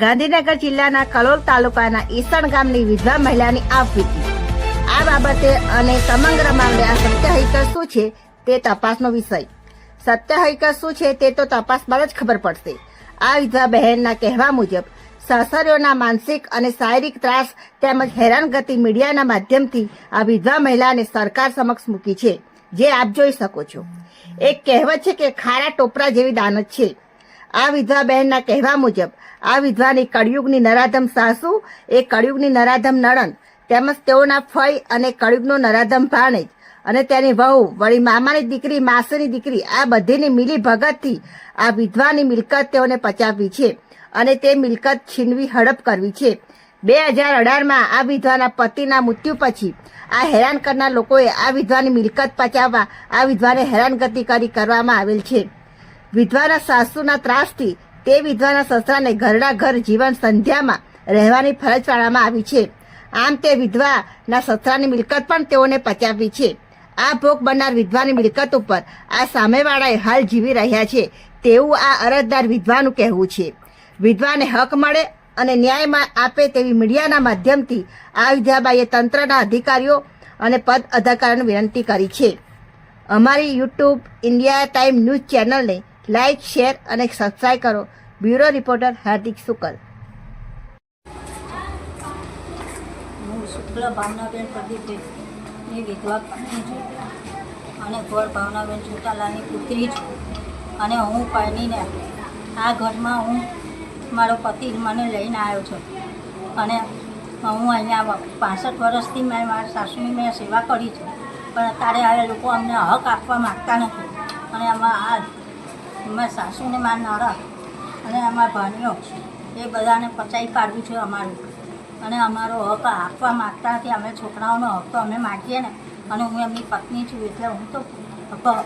ગાંધીનગર જિલ્લાના કલોલ તાલુકાના ઈસણ ગામની વિધવા મહિલાની આપવીતી આ બાબતે અને સમગ્ર મામલે આ સત્ય હકીકત શું છે તે તપાસનો વિષય. સત્ય હકીકત શું છે તે તો તપાસ બાદ જ ખબર પડશે. આ વિધવા બહેનના કહેવા મુજબ સાસરીઓના માનસિક અને શારીરિક ત્રાસ તેમજ હેરાનગતિ મીડિયાના માધ્યમથી આ વિધવા મહિલાને સરકાર સમક્ષ મૂકી છે. જે આપ જોઈ શકો છો. એક કહેવત છે કે ખારા ટોપરા જેવી દાનત છે. આ વિધવા બહેનના કહેવા મુજબ, આ વિધવાની કળિયુગની નરાધમ સાસુ એ કળિયુગની નરાધમ નણંદ, તેમજ તેઓના ફઈ અને કળિયુગનો નરાધમ ભાણેજ અને તેની વહુ, વળી મામાની દીકરી, માસીની દીકરી, આ બધીની મિલી ભગતથી આ વિધવાની મિલકત તેઓને પચાવવી છે અને તે મિલકત છીનવી હડપ કરવી છે. બે હજાર અઢારમાં આ વિધવાના પતિના મૃત્યુ પછી આ હેરાન કરનાર લોકોએ આ વિધવાની મિલકત પચાવવા, આ વિધવાને હેરાનગતિ કરી કરવામાં આવેલ છે. વિધવાના સાસુના ત્રાસથી તે વિધવાના સસરાને ઘરડા ઘર જીવન સંધ્યામાં રહેવાની ફરજ પાડવામાં આવી છે. આમ તે વિધવાના સસરાની મિલકત પણ તેઓને પચાવવી છે. આ ભોગ બનનાર વિધવાની મિલકત ઉપર આ સામેવાળાએ હાલ જીવી રહ્યા છે. તેવું આ અરજદાર વિધવાનું કહેવું છે. વિધવાને હક મળે અને ન્યાયમાં આપે તેવી મીડિયાના માધ્યમથી આ વિધવાબાઈએ તંત્રના અધિકારીઓ અને પદ અધિકારીઓને વિનંતી કરી છે. અમારી યુટ્યુબ ઇન્ડિયા ટાઈમ ન્યૂઝ ચેનલને લાઇક શેર અને સબસ્ક્રાઈબ કરો. Bureau reporter Hardik Shukla. હું શુક્લ ભાવનાબેન પ્રદીપબેનની વિધવા પત્ની છું અને ગોળ ભાવનાબેન ચોટાલાની પુત્રી છું. અને હું પરણીને આ ઘરમાં હું મારો પતિ મને લઈને આવ્યો છું. અને હું અહીંયા પાસઠ વર્ષથી મેં મારા સાસુની મેં સેવા કરી છે. પણ અત્યારે આ લોકો અમને હક આપવા માગતા નથી. અને આમાં આ મારા સાસુને મારા નરા અને અમારા ભાણીઓ એ બધાને પચાવી પાડવું છે અમારું. અને અમારો હક આપવા માગતા નથી અમે છોકરાઓનો હક તો અમે માગીએ ને. અને હું એમની પત્ની છું એટલે હું તો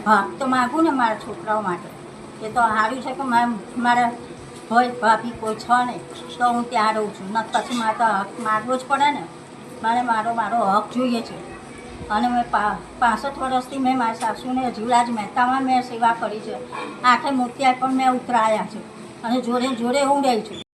ભાગ તો માગું ને મારા છોકરાઓ માટે. એ તો સારું છે કે મારે હોય ભાભી કોઈ છ નહીં, તો હું ત્યાં રહું છું. ન પછી મારે તો હક માગવો જ પડે ને. મારે મારો મારો હક જોઈએ છે. અને મેં પાસઠ વર્ષથી મેં મારા સાસુને હજુરાજ મહેતામાં મેં સેવા કરી છે. આખે મોતિયા પણ મેં ઉતરાયા છે. અને જોડે જોડે હું રહી છું.